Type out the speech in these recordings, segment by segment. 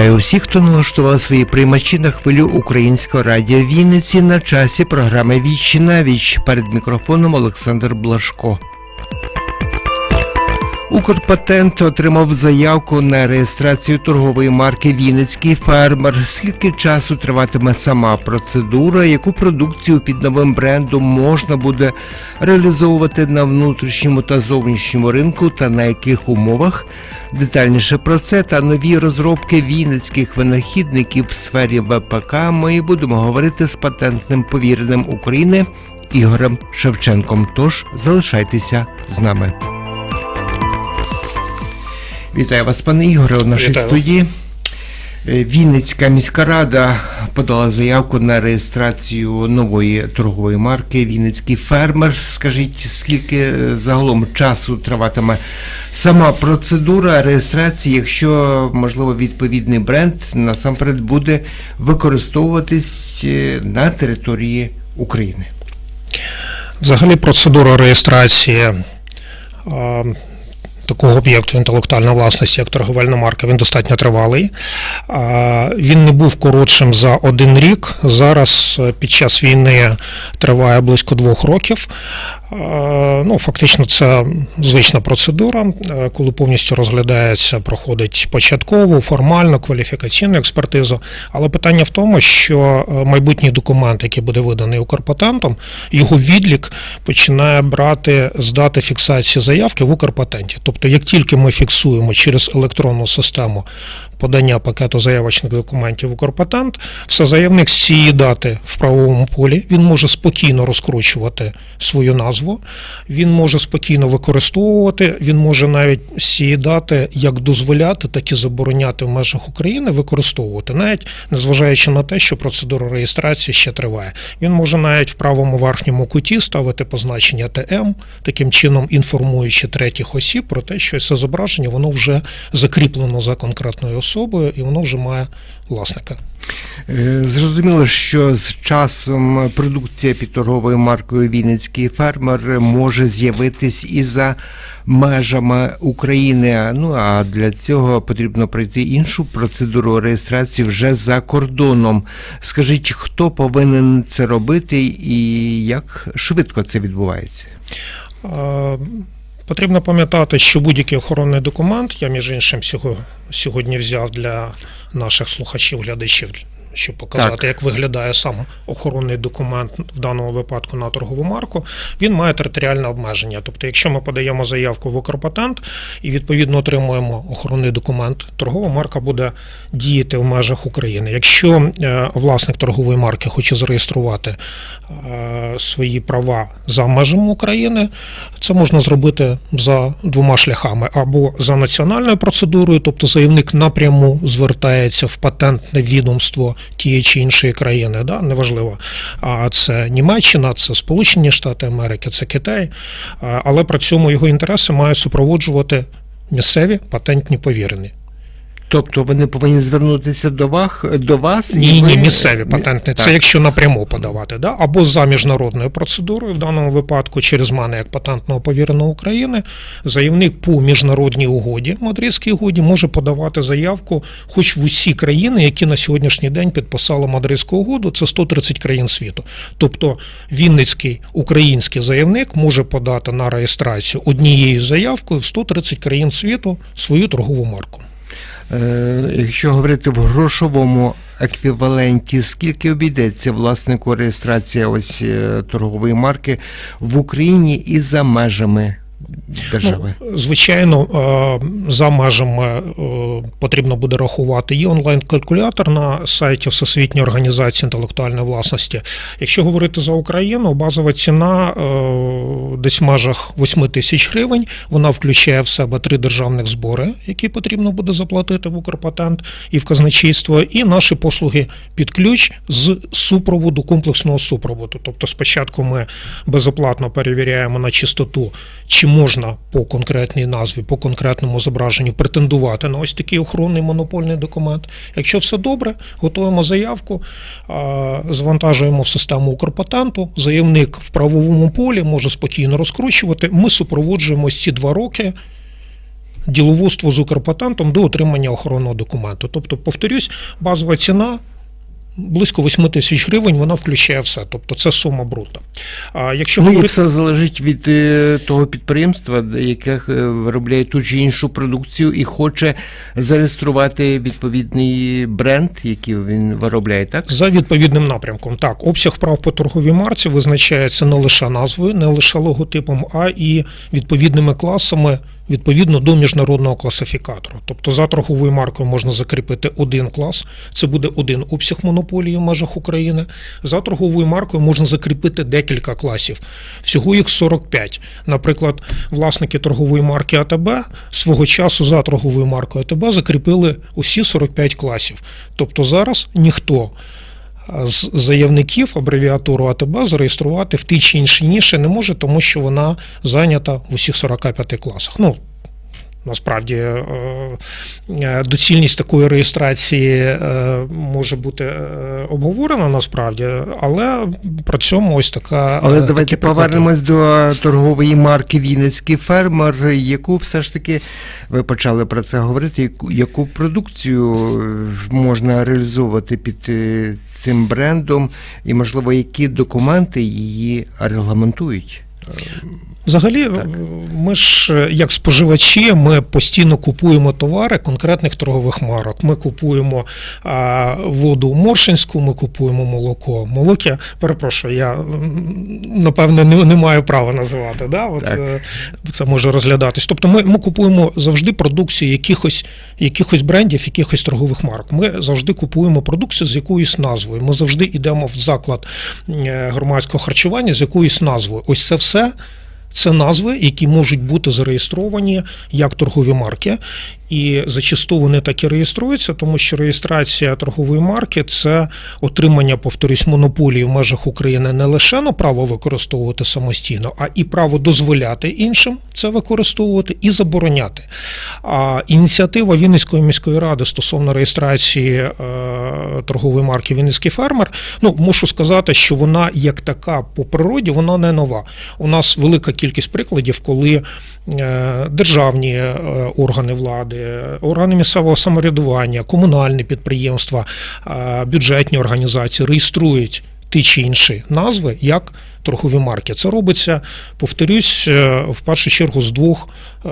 Вітаю усіх, хто налаштував свої приймачі на хвилю українського радіо Вінниці на часі програми Віч на віч. Перед мікрофоном Олександр Блашко. Укрпатент отримав заявку на реєстрацію торгової марки Вінницький фермер. Скільки часу триватиме сама процедура, яку продукцію під новим брендом можна буде реалізовувати на внутрішньому та зовнішньому ринку та на яких умовах? Детальніше про це та нові розробки вінницьких винахідників в сфері ВПК ми будемо говорити з патентним повіреним України Ігорем Шевченком. Тож залишайтеся з нами. Вітаю вас, пане Ігоре, у нашій Вітаю. студії. Е, Вінницька міська рада подала заявку на реєстрацію нової торгової марки Вінницький фермер. Скажіть, скільки е, загалом часу триватиме сама процедура реєстрації, якщо можливо відповідний бренд насамперед буде використовуватись е, на території України? Взагалі процедура реєстрації такого об'єкту інтелектуальної власності, як торговельна марка, він достатньо тривалий. Він не був коротшим за один рік. Зараз е, під час війни триває близько двох років. Ну, фактично, це звична процедура, е, коли повністю розглядається, проходить початкову, формальну, кваліфікаційну експертизу. Але питання в тому, що е, майбутній документ, який буде виданий Укрпатентом, його відлік починає брати з дати фіксації заявки в Укрпатенті. Тобто, як тільки ми фіксуємо через електронну систему подання пакету заявочних документів в Укрпатент, все заявник з цієї дати в правовому полі він може спокійно розкручувати свою назву, він може спокійно використовувати, він може навіть з цієї дати як дозволяти, так і забороняти в межах України використовувати, навіть незважаючи на те, що процедура реєстрації ще триває. Він може навіть в правому верхньому куті ставити позначення ТМ, таким чином інформуючи третіх осіб про те, що це зображення воно вже закріплено за конкретною особою і воно вже має власника. Е, Зрозуміло, що з часом продукція під торговою маркою Вінницький фермер може з'явитись і за межами України. Ну а для цього потрібно пройти іншу процедуру реєстрації вже за кордоном. Скажіть, хто повинен це робити і як швидко це відбувається? Потрібно пам'ятати, що будь-який охоронний документ, я між іншим сього- сьогодні взяв для наших слухачів, глядачів, щоб показати, Так. як виглядає сам охоронний документ в даному випадку на торгову марку. Він має територіальне обмеження. Тобто, якщо ми подаємо заявку в Укрпатент і відповідно отримуємо охоронний документ, торгова марка буде діяти в межах України. Якщо е, власник торгової марки хоче зареєструвати е, свої права за межами України, це можна зробити за двома шляхами: або за національною процедурою, тобто заявник напряму звертається в патентне відомство тієї чи іншої країни, да? неважливо. А це Німеччина, це Сполучені Штати Америки, це Китай. Але при цьому його інтереси мають супроводжувати місцеві патентні повірені. Тобто вони повинні звернутися до вас до вас Ні, і ви- ні, місцеві патентні. Це Так. якщо напряму подавати, да? або за міжнародною процедурою, в даному випадку через мене як патентного повіреного України, заявник по міжнародній угоді, Мадридській угоді, може подавати заявку хоч в усі країни, які на сьогоднішній день підписали Мадридську угоду, це 130 країн світу. Тобто Вінницький український заявник може подати на реєстрацію однією заявкою в 130 країн світу свою торгову марку. Е, Якщо говорити в грошовому еквіваленті, скільки обійдеться власнику реєстрація ось е, торгової марки в Україні і за межами держави? Ну, звичайно, е, за межами е, потрібно буде рахувати. Є онлайн-калькулятор на сайті Всесвітньої організації інтелектуальної власності. Якщо говорити за Україну, базова ціна е, десь в межах 8 тисяч гривень. Вона включає в себе три державних збори, які потрібно буде заплатити в Укрпатент і в казначейство, і наші послуги під ключ з супроводу, комплексного супроводу. Тобто, спочатку ми безоплатно перевіряємо на чистоту, чи можна по конкретній назві, по конкретному зображенню претендувати на ось такий охоронний монопольний документ. Якщо все добре, готуємо заявку, завантажуємо в систему Укрпатенту. Заявник в правовому полі може спокійно розкручувати. Ми супроводжуємо ці два роки. діловодство з Укрпатентом до отримання охоронного документу. Тобто, повторюсь, базова ціна. Близько 8 тисяч гривень вона включає все, тобто це сума брута. А якщо Ну, і говорити все залежить від е, того підприємства, яке е, виробляє ту чи іншу продукцію і хоче зареєструвати відповідний бренд, який він виробляє, так? За відповідним напрямком. Так, обсяг прав по торговій марці визначається не лише назвою, не лише логотипом, а і відповідними класами відповідно до міжнародного класифікатору. Тобто за торговою маркою можна закріпити один клас, це буде один обсяг монополії в межах України. За торговою маркою можна закріпити декілька класів. Всього їх 45. Наприклад, власники торгової марки АТБ свого часу за торговою маркою АТБ закріпили усі 45 класів. Тобто зараз ніхто з заявників абревіатуру АТБ зареєструвати в тій чи іншій ніші не може, тому що вона зайнята в усіх 45 класах. Ну, Насправді е, е, доцільність такої реєстрації е, може бути обговорена насправді, але при цьому ось така. Але давайте повернемось до торгової марки Вінницький фермер, яку все ж таки ви почали про це говорити, яку, продукцію можна реалізовувати під цим брендом, і можливо, які документи її регламентують? Взагалі, Так. ми ж як споживачі, ми постійно купуємо товари конкретних торгових марок. Ми купуємо а, воду Моршинську, ми купуємо молоко. Молоки, перепрошую, я напевне не, не маю права називати. Да? От, Так. е, це може розглядатись. Тобто ми, ми купуємо завжди продукцію якихось, якихось брендів, якихось торгових марок. Ми завжди купуємо продукцію з якоюсь назвою. Ми завжди йдемо в заклад е, громадського харчування з якоюсь назвою. Ось це все. Це назви, які можуть бути зареєстровані як торгові марки, і зачасту вони так і реєструються, тому що реєстрація торгової марки це отримання, повторюсь, монополії в межах України не лише на право використовувати самостійно, а і право дозволяти іншим це використовувати і забороняти. А ініціатива Вінницької міської ради стосовно реєстрації е, торгової марки Вінницький фермер, ну мушу сказати, що вона як така по природі вона не нова. У нас велика кількість прикладів, коли е, державні е, органи влади, органи місцевого самоврядування, комунальні підприємства, е, бюджетні організації реєструють. Ті чи інші назви як торгові марки. Це робиться, повторюсь, е, в першу чергу з двох е,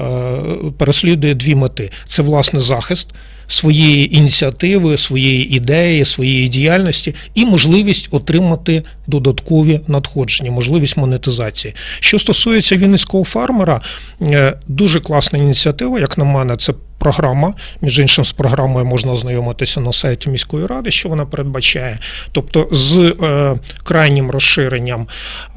переслідує дві мети: це власне захист своєї ініціативи, своєї ідеї, своєї діяльності і можливість отримати додаткові надходження, можливість монетизації. Що стосується вінницького фармера, е, дуже класна ініціатива, як на мене, це. Програма, між іншим, з програмою можна ознайомитися на сайті міської ради, що вона передбачає. Тобто, з е, крайнім розширенням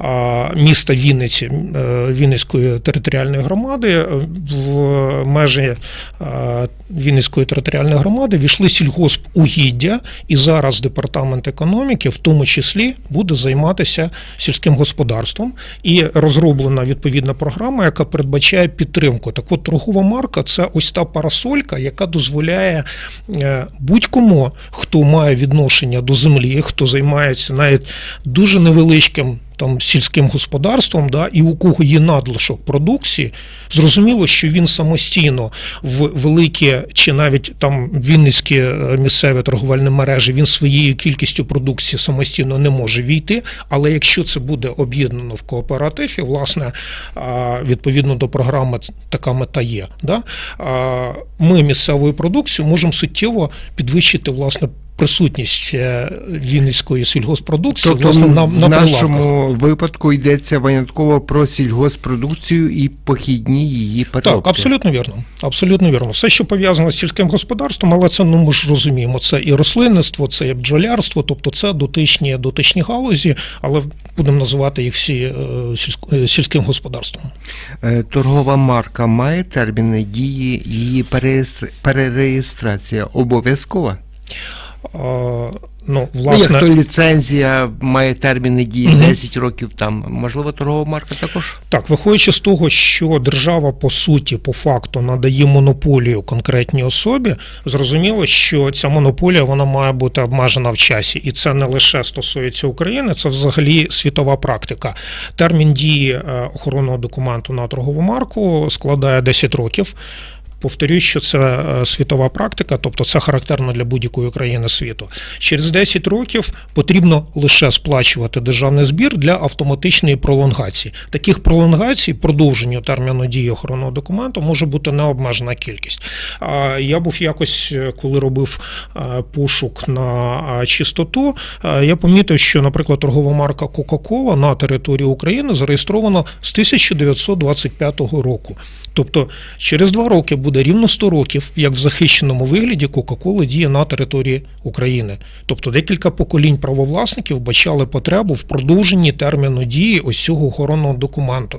е, міста Вінниці, е, Вінницької територіальної громади, е, в межі е, Вінницької територіальної громади війшли сільгоспугіддя, і зараз департамент економіки, в тому числі, буде займатися сільським господарством. І розроблена відповідна програма, яка передбачає підтримку. Так от торгова марка це ось та парасолька, яка дозволяє е, будь-кому, хто має відношення до землі, хто займається навіть дуже невеличким. Там сільським господарством, да, і у кого є надлишок продукції, зрозуміло, що він самостійно в великі чи навіть там вінницькі е, місцеві торговельні мережі він своєю кількістю продукції самостійно не може війти. Але якщо це буде об'єднано в кооперативі, власне, відповідно до програми така мета є. Да? Ми місцевою продукцією можемо суттєво підвищити власне. Присутність е, вінницької сільгоспродукції Тобто власне на, в на прилавках. нашому випадку йдеться винятково про сільгоспродукцію і похідні її переробки. Так, абсолютно вірно. Абсолютно вірно. Все, що пов'язано з сільським господарством, але це ну ми ж розуміємо. Це і рослинництво, це і бджолярство, тобто це дотичні, дотичні галузі, але будемо називати їх всі е, е, сільським господарством. Торгова марка має терміни дії, її перереєстрація обов'язкова. Ну, Ну, власне, як то ліцензія має терміни дії 10 років там. Можливо, торгова марка також? Так, виходячи з того, що держава по суті, по факту надає монополію конкретній особі, зрозуміло, що ця монополія вона має бути обмежена в часі, і це не лише стосується України, це взагалі світова практика. Термін дії е, охоронного документу на торгову марку складає 10 років. Повторюсь, що це е, світова практика, тобто це характерно для будь-якої країни світу. Через 10 років потрібно лише сплачувати державний збір для автоматичної пролонгації. Таких пролонгацій продовженню терміну дії охоронного документу може бути необмежена кількість. Я був якось, е, коли робив е, пошук на чистоту, я помітив, що, наприклад, торгова марка Coca-Cola на території України зареєстрована з 1925 року. Тобто через два роки буде рівно 100 років, як в захищеному вигляді Кока-Кола діє на території України. Тобто декілька поколінь правовласників бачали потребу в продовженні терміну дії ось цього охоронного документу.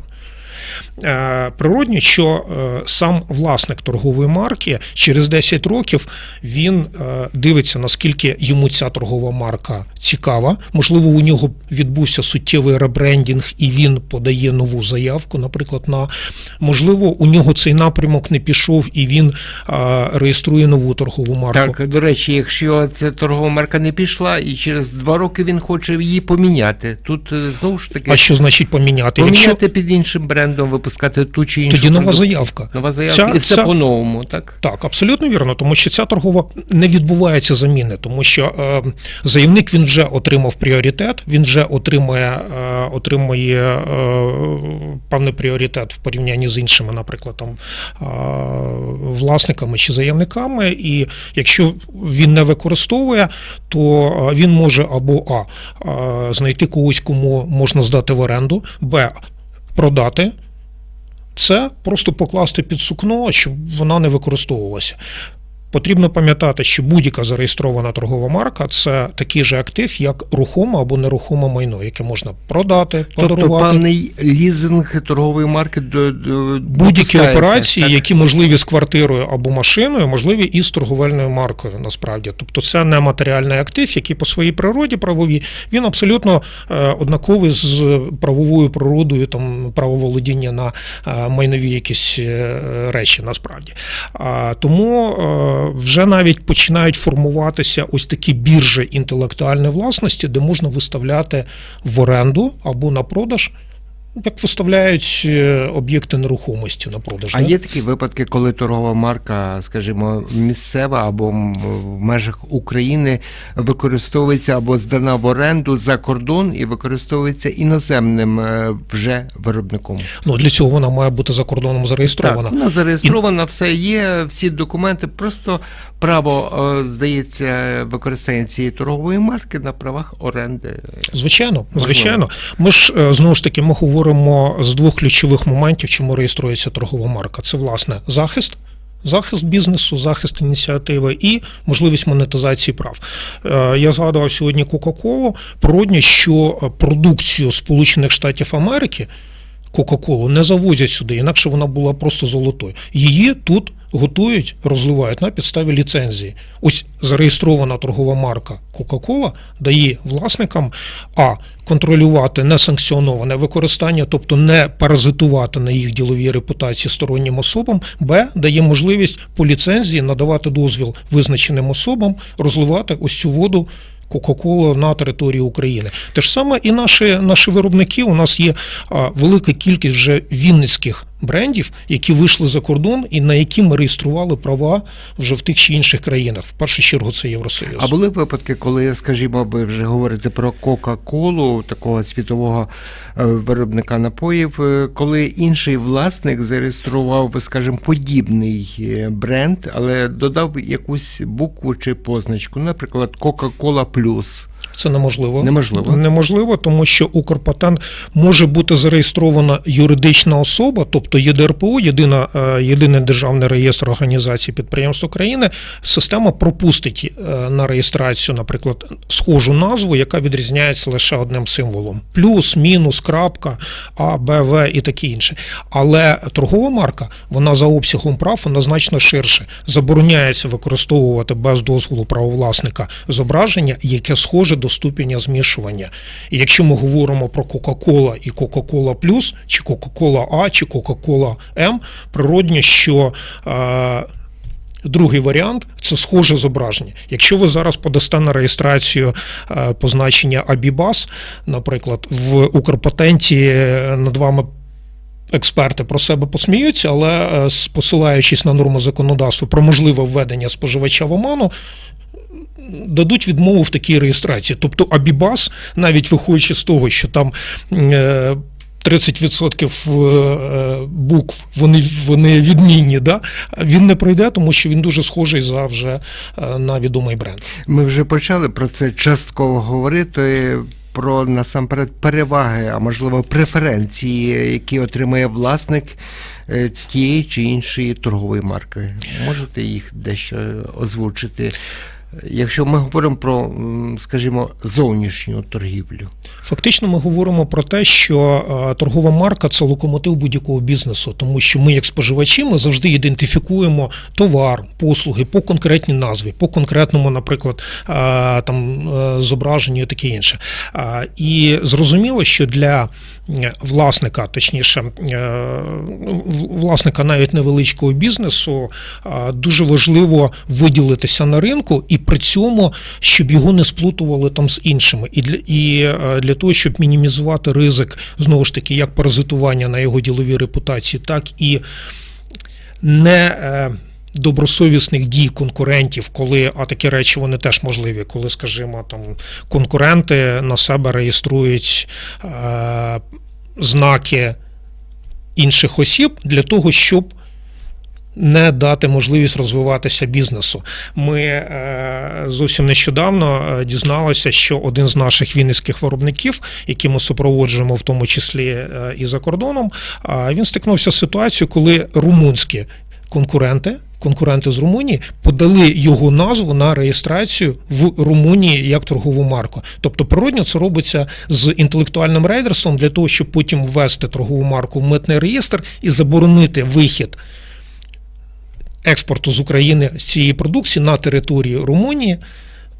Е, Природньо, що е, сам власник торгової марки через 10 років він е, дивиться, наскільки йому ця торгова марка цікава. Можливо, у нього відбувся суттєвий ребрендінг, і він подає нову заявку. Наприклад, на можливо, у нього цей напрямок не пішов, і він реєструє нову торгову марку. Так, до речі, якщо ця торгова марка не пішла, і через два роки він хоче її поміняти, тут знову ж таки А що значить поміняти? поміняти Якщо під іншим брендом, випускати ту чи іншу тоді нова продукцію. заявка. Нова заявка, Ця- і все ця- по-новому, так? Так, абсолютно вірно, тому що ця торгова не відбувається заміни, тому що е, заявник він вже отримав пріоритет, він вже отримує, е, отримує е, певний пріоритет в порівнянні з іншими, наприклад, там е, власниками чи заявниками. І якщо він не використовує, то е, він може або а е, знайти когось, кому можна здати в оренду, б продати. Це просто покласти під сукно, щоб вона не використовувалася. Потрібно пам'ятати, що будь-яка зареєстрована торгова марка це такий же актив, як рухоме або нерухоме майно, яке можна продати, Тобто подарувати. певний лізинг торгової марки до, до Будь-які операції, так? які можливі з квартирою або машиною, можливі і з торговельною маркою, насправді. Тобто це не матеріальний актив, який по своїй природі правовій він абсолютно е, однаковий з правовою природою там правоволодіння на е, майнові якісь е, речі, насправді. А, Тому е, вже навіть починають формуватися ось такі біржі інтелектуальної власності, де можна виставляти в оренду або на продаж. Як виставляють е, об'єкти нерухомості на продаж. А да? є такі випадки, коли торгова марка, скажімо, місцева або в межах України використовується або здана в оренду за кордон і використовується іноземним е, вже виробником. Ну для цього вона має бути за кордоном зареєстрована. Так, вона зареєстрована, все є, всі документи. Просто право е, здається використання цієї торгової марки на правах оренди. Звичайно, звичайно. Ми ж знову ж таки ми говоримо з двох ключових моментів, чому реєструється торгова марка. Це власне захист. Захист бізнесу, захист ініціативи і можливість монетизації прав. Е, Я згадував сьогодні Кока-Колу. Природньо, що продукцію Сполучених Штатів Америки Кока-Колу не завозять сюди, інакше вона була просто золотою. Її тут готують, розливають на підставі ліцензії. Ось зареєстрована торгова марка Coca-Cola дає власникам а контролювати несанкціоноване використання, тобто не паразитувати на їх діловій репутації стороннім особам, б дає можливість по ліцензії надавати дозвіл визначеним особам розливати ось цю воду. Кока-Кола на території України. Те ж саме і наші, наші виробники. У нас є велика кількість вже вінницьких брендів, які вийшли за кордон і на які ми реєстрували права вже в тих чи інших країнах. В першу чергу це Євросоюз. А були випадки, коли, скажімо, ви вже говорите про Кока-Колу, такого світового е, виробника напоїв, е, коли інший власник зареєстрував, скажімо, подібний е, бренд, але додав якусь букву чи позначку, наприклад, Coca-Cola Plus. Це неможливо. Неможливо. Неможливо, тому що Укрпатент може бути зареєстрована юридична особа, тобто ЄДРПО, єдина, е, єдиний державний реєстр організації підприємств України. Система пропустить е, на реєстрацію, наприклад, схожу назву, яка відрізняється лише одним символом: плюс, мінус, крапка, А, Б, В і таке інше. Але торгова марка, вона за обсягом прав вона значно ширше. Забороняється використовувати без дозволу правовласника зображення, яке схоже до ступеня змішування. І якщо ми говоримо про Кока-Кола і Кока-Кола Плюс, чи Кока-Кола А, чи Кока-Кола М, природньо, що. Е, Другий варіант це схоже зображення. Якщо ви зараз подасте на реєстрацію е, позначення Абібас, наприклад, в Укрпатенті над вами Експерти про себе посміються, але е, посилаючись на норму законодавства про можливе введення споживача в оману, дадуть відмову в такій реєстрації. Тобто Абібас, навіть виходячи з того, що там е, 30% е, букв вони, вони відмінні, да? він не пройде, тому що він дуже схожий за вже е, на відомий бренд. Ми вже почали про це частково говорити. Про насамперед переваги, а можливо преференції, які отримає власник е, тієї чи іншої торгової марки. Можете їх дещо озвучити? Якщо ми говоримо про, скажімо, зовнішню торгівлю. Фактично, ми говоримо про те, що е, торгова марка це локомотив будь-якого бізнесу, тому що ми, як споживачі, ми завжди ідентифікуємо товар, послуги по конкретній назві, по конкретному, наприклад, е, там е, зображенню і таке інше. І зрозуміло, що для власника, точніше, власника навіть невеличкого бізнесу, дуже важливо виділитися на ринку і при цьому, щоб його не сплутували там з іншими. І для, і е, для того, щоб мінімізувати ризик, знову ж таки, як паразитування на його діловій репутації, так і не. е, Добросовісних дій конкурентів, коли а такі речі вони теж можливі, коли, скажімо, там конкуренти на себе реєструють е, знаки інших осіб для того, щоб не дати можливість розвиватися бізнесу. Ми е, зовсім нещодавно е, дізналися, що один з наших вінницьких виробників, які ми супроводжуємо, в тому числі е, і за кордоном, він стикнувся з ситуацією, коли румунські конкуренти. Конкуренти з Румунії подали його назву на реєстрацію в Румунії як торгову марку. Тобто, природньо це робиться з інтелектуальним рейдерством для того, щоб потім ввести торгову марку в митний реєстр і заборонити вихід експорту з України з цієї продукції на територію Румунії.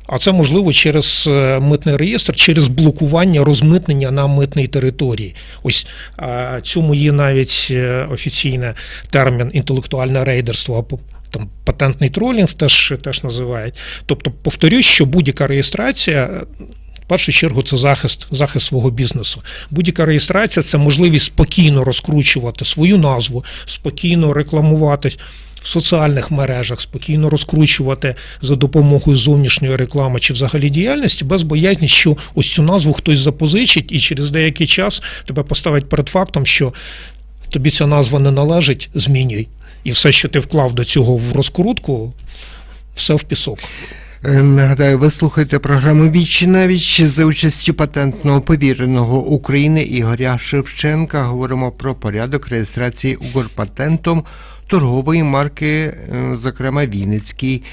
А це можливо через е, митний реєстр, через блокування розмитнення на митній території. Ось цьому є навіть е, офіційний термін інтелектуальне рейдерство там патентний тролінг теж, теж називають. Тобто, повторюсь, що будь-яка реєстрація. В першу чергу це захист, захист свого бізнесу. Будь-яка реєстрація це можливість спокійно розкручувати свою назву, спокійно рекламувати в соціальних мережах, спокійно розкручувати за допомогою зовнішньої реклами чи взагалі діяльності, без боязні, що ось цю назву хтось запозичить і через деякий час тебе поставить перед фактом, що тобі ця назва не належить, змінюй. І все, що ти вклав до цього в розкрутку, все в пісок. Е, Нагадаю, ви слухаєте програму «Віч на віч» за участю патентного повіреного України Ігоря Шевченка. Говоримо про порядок реєстрації Укрпатентом торгової марки, е, зокрема Вінницький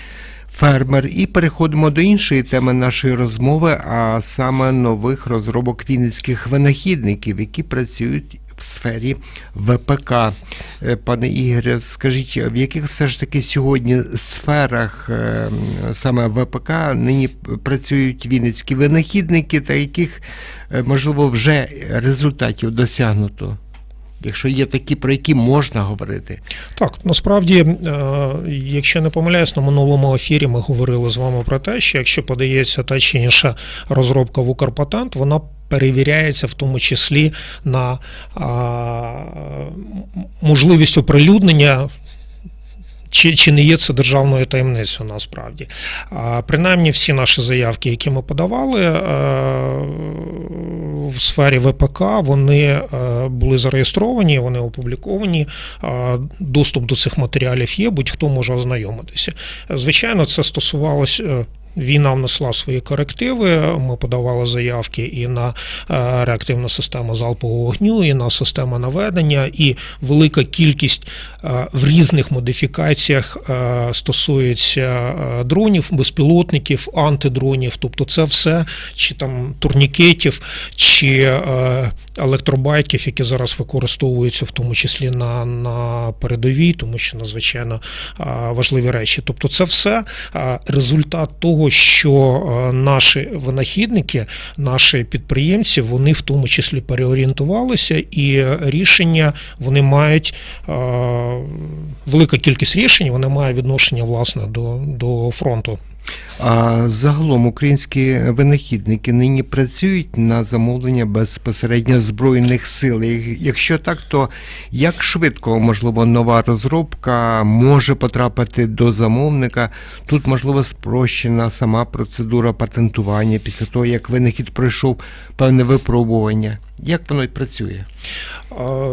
фермер. І переходимо до іншої теми нашої розмови, а саме нових розробок вінницьких винахідників, які працюють в сфері ВПК. Е, Пане Ігоре, скажіть, в яких все ж таки сьогодні сферах е, саме ВПК нині працюють вінницькі винахідники, та яких, е, можливо, вже результатів досягнуто? Якщо є такі, про які можна говорити. Так, насправді, якщо не помиляюсь, на минулому ефірі ми говорили з вами про те, що якщо подається та чи інша розробка в Укрпатент, вона перевіряється в тому числі на можливість оприлюднення. Чи, чи не є це державною таємницею насправді? А, принаймні всі наші заявки, які ми подавали е, в сфері ВПК, вони е, були зареєстровані, вони опубліковані. е, Доступ до цих матеріалів є, будь-хто може ознайомитися. Звичайно, це стосувалось. Війна внесла свої корективи. Ми подавали заявки і на е, реактивну систему залпового вогню, і на систему наведення, і велика кількість е, в різних модифікаціях е, стосується дронів, безпілотників, антидронів. Тобто, це все чи там турнікетів, чи електробайків, які зараз використовуються в тому числі на, на передовій, тому що надзвичайно важливі речі. Тобто, це все результат того, що е, наші винахідники, наші підприємці, вони в тому числі переорієнтувалися, і рішення вони мають е, велика кількість рішень, вони мають відношення власне до, до фронту А загалом українські винахідники нині працюють на замовлення безпосередньо збройних сил. Якщо так, то як швидко можливо нова розробка може потрапити до замовника? Тут можливо спрощена сама процедура патентування після того, як винахід пройшов певне випробування. Як воно й працює?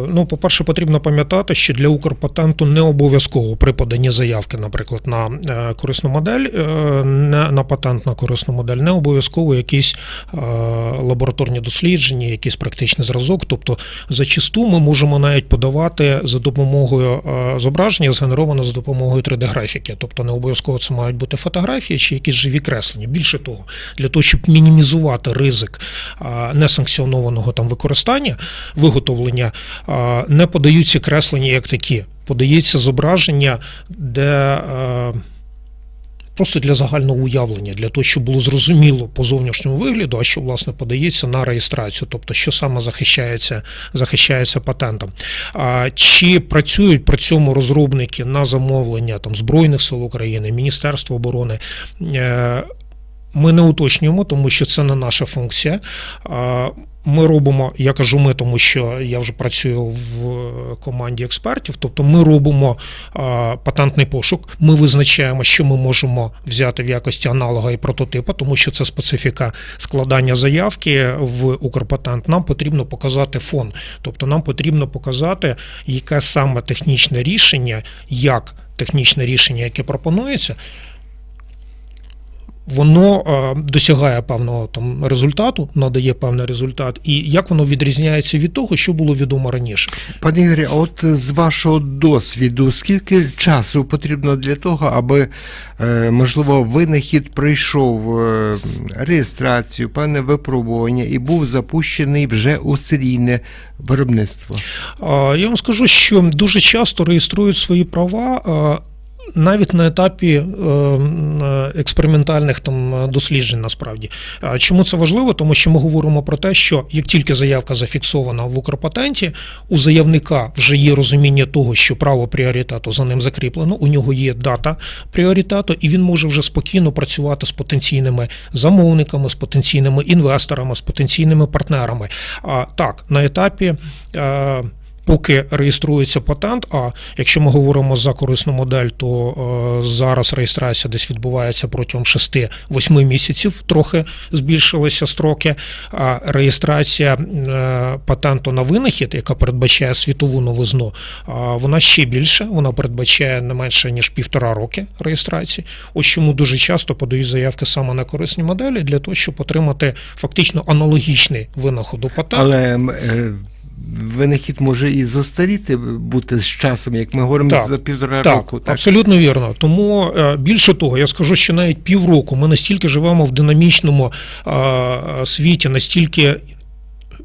Ну, по-перше, потрібно пам'ятати, що для Укрпатенту не обов'язково при поданні заявки, наприклад, на е, корисну модель, е, не на патент на корисну модель, не обов'язково якісь е, лабораторні дослідження, якийсь практичний зразок. Тобто, зачасту ми можемо навіть подавати за допомогою зображення, згенероване за допомогою 3D-графіки. Тобто, не обов'язково це мають бути фотографії чи якісь живі креслення. Більше того, для того, щоб мінімізувати ризик несанкціонованого там використання, виготовлення, не подаються креслення як такі. Подається зображення, де е, просто для загального уявлення, для того, щоб було зрозуміло по зовнішньому вигляду, а що власне подається на реєстрацію, тобто що саме захищається, захищається патентом. Чи працюють при цьому розробники на замовлення там Збройних сил України, Міністерства оборони? Е, ми не уточнюємо, тому що це не наша функція. Ми робимо, я кажу ми, тому що я вже працюю в команді експертів. Тобто ми робимо патентний пошук. Ми визначаємо, що ми можемо взяти в якості аналога і прототипа, тому що це специфіка складання заявки в Укрпатент. Нам потрібно показати фон, тобто нам потрібно показати, яке саме технічне рішення, як технічне рішення, яке пропонується, воно е, досягає певного там результату, надає певний результат, і як воно відрізняється від того, що було відомо раніше. Пане Ігорі, а от з вашого досвіду, скільки часу потрібно для того, аби, е, можливо, винахід пройшов е, реєстрацію, певне випробування і був запущений вже у серійне виробництво? Я вам скажу, що дуже часто реєструють свої права. Навіть на етапі е, е, експериментальних там е, досліджень насправді. Чому це важливо? Тому що ми говоримо про те, що як тільки заявка зафіксована в Укрпатенті, у заявника вже є розуміння того, що право пріоритету за ним закріплено, у нього є дата пріоритету, і він може вже спокійно працювати з потенційними замовниками, з потенційними інвесторами, з потенційними партнерами. А так, на етапі. Е, Поки реєструється патент, а якщо ми говоримо за корисну модель, то е, зараз реєстрація десь відбувається протягом 6-8 місяців, трохи збільшилися строки. А реєстрація е, патенту на винахід, яка передбачає світову новизну, а, вона ще більше, вона передбачає не менше ніж півтора роки реєстрації. Ось чому дуже часто подають заявки саме на корисні моделі для того, щоб отримати фактично аналогічний винаходу патенту. Але м, е, винахід може і застаріти бути з часом, як ми говоримо Так, за півтора Так, року. Так? абсолютно вірно. Тому е, більше того, я скажу, що навіть півроку ми настільки живемо в динамічному світі, настільки.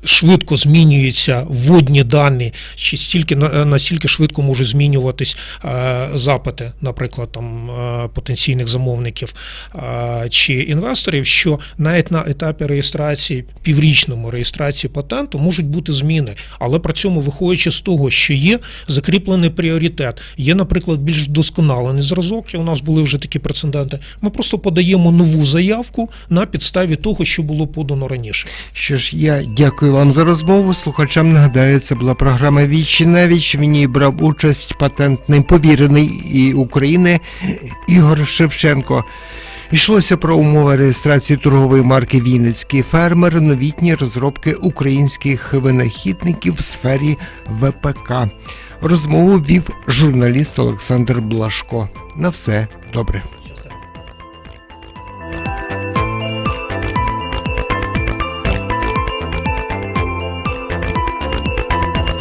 Швидко змінюються вводні дані, чи стільки на- настільки швидко можуть змінюватись е, запити, наприклад, там е, потенційних замовників е, чи інвесторів, що навіть на етапі реєстрації, піврічному реєстрації патенту можуть бути зміни, але при цьому виходячи з того, що є закріплений пріоритет, є, наприклад, більш вдосконалений зразок. І у нас були вже такі прецеденти. Ми просто подаємо нову заявку на підставі того, що було подано раніше. Що ж, я дякую вам за розмову. Слухачам нагадаю, це була програма Віч на віч. В ній брав участь патентний повірений і України Ігор Шевченко. Йшлося про умови реєстрації торгової марки Вінницький фермер, новітні розробки українських винахідників в сфері ВПК. Розмову вів журналіст Олександр Блашко. На все добре.